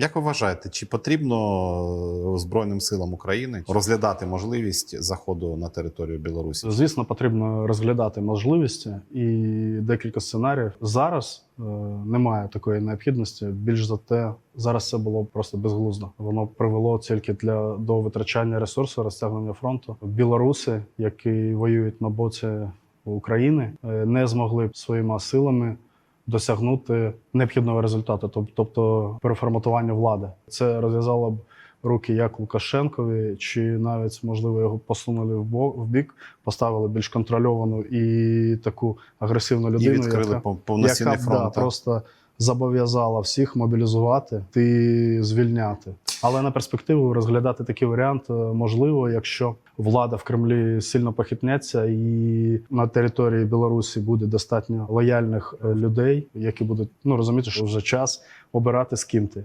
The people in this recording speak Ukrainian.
Як ви вважаєте, чи потрібно е, Збройним силам України розглядати можливість заходу на територію Білорусі? Звісно, потрібно розглядати можливості і декілька сценаріїв. Зараз е, немає такої необхідності. Більш за те, зараз це було просто безглуздо. Воно привело тільки для до витрачання ресурсу, розтягнення фронту. Білоруси, які воюють на боці України, е, не змогли б своїми силами. Досягнути необхідного результату, тобто переформатування влади, це розв'язало б руки як Лукашенкові, чи навіть можливо його посунули в бік, поставили більш контрольовану і таку агресивну І людину, відкрили яка, повноцінний яка фронт. да, просто зобов'язала всіх мобілізувати і звільняти. Але на перспективу розглядати такий варіант е, можливо, якщо влада в Кремлі сильно похитнеться, і на території Білорусі буде достатньо лояльних е, людей, які будуть ну розуміти, що вже час обирати з ким ти.